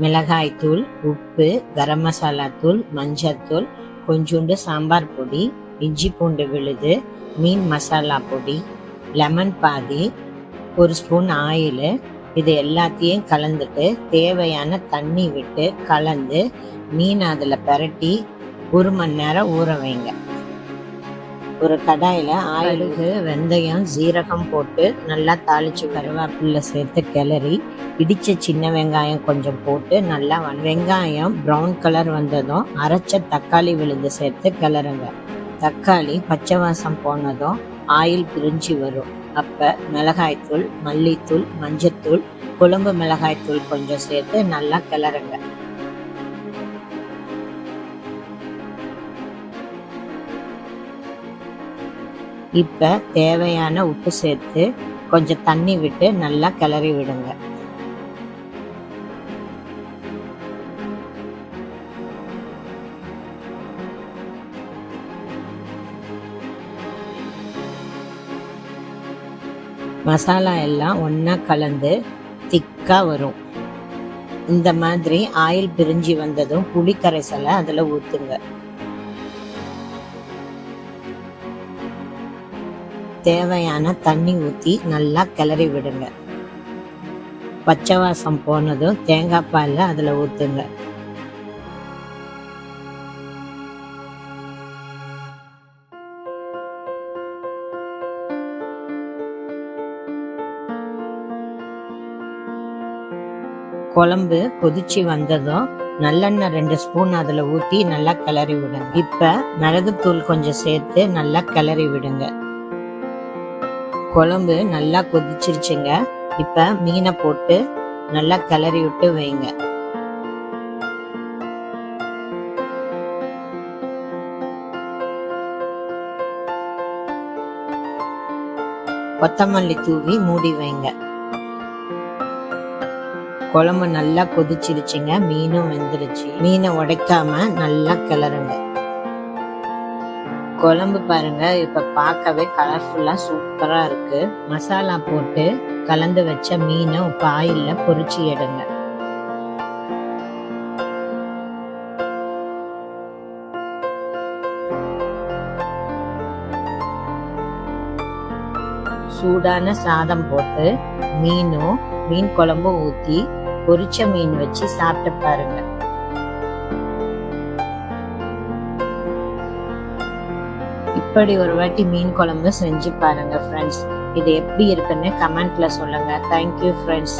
மிளகாய் தூள் உப்பு கரம் மசாலா தூள் மஞ்சத்தூள் கொஞ்சோண்டு சாம்பார் பொடி இஞ்சி பூண்டு விழுது மீன் மசாலா பொடி லெமன் பாதி ஒரு ஸ்பூன் ஆயில் இது எல்லாத்தையும் கலந்துட்டு தேவையான தண்ணி விட்டு கலந்து மீன் அதில் பிரட்டி ஒரு மணி நேரம் ஊற வைங்க. ஒரு கடாயில் ஆயிலுக்கு வெந்தயம் ஜீரகம் போட்டு நல்லா தாளிச்சு கருவேப்பிலை சேர்த்து கிளறி இடித்த சின்ன வெங்காயம் கொஞ்சம் போட்டு நல்லா வெங்காயம் ப்ரௌன் கலர் வந்ததும் அரைச்ச தக்காளி விழுந்து சேர்த்து கிளறுங்க. தக்காளி பச்சை வாசம் போனதும் ஆயில் பிரிஞ்சு வரும். அப்போ மிளகாய்த்தூள் மல்லித்தூள் மஞ்சத்தூள் குழம்பு மிளகாய்த்தூள் கொஞ்சம் சேர்த்து நல்லா கிளறுங்க. இப்போ தேவையான உப்பு சேர்த்து கொஞ்சம் தண்ணி விட்டு நல்லா கிளறி விடுங்க. மசாலா எல்லாம் ஒன்றா கலந்து திக்கா வரும். இந்த மாதிரி ஆயில் பிரிஞ்சு வந்ததும் புளி கரைசலை அதுல ஊற்றுங்க தேவையான தண்ணி ஊற்றி நல்லா கிளறி விடுங்க. பச்சை வாசம் போனதும் தேங்காய் பாலில் அதில் ஊற்றுங்க குழம்பு கொதிச்சு வந்ததும் நல்லெண்ணெய் ரெண்டு ஸ்பூன் அதில் ஊற்றி நல்லா கிளறி விடுங்க. இப்போ மிளகுத்தூள் கொஞ்சம் சேர்த்து நல்லா கிளறி விடுங்க. குழம்பு நல்லா கொதிச்சிருச்சுங்க. இப்ப மீனை போட்டு நல்லா கிளறி விட்டு வைங்க. கொத்தமல்லி தூவி மூடி வைங்க. குழம்பு நல்லா கொதிச்சிருச்சுங்க. மீனும் வெந்துருச்சு. மீனை உடைக்காம நல்லா கிளறுங்க. குழம்பு பாருங்க. இப்ப பார்க்கவே கலர்ஃபுல்லா சூப்பரா இருக்கு. மசாலா போட்டு கலந்து வச்ச மீனை இப்ப ஆயில்ல பொரிச்சு எடுங்க. சூடான சாதம் போட்டு மீனும் மீன் குழம்பும் ஊத்தி பொரிச்ச மீன் வச்சு சாப்பிட்டு பாருங்க. இப்படி ஒரு வாட்டி மீன் குழம்பு செஞ்சு பாருங்க ஃப்ரெண்ட்ஸ் இது எப்படி இருக்குன்னு கமெண்ட்டில் சொல்லுங்க. Thank you friends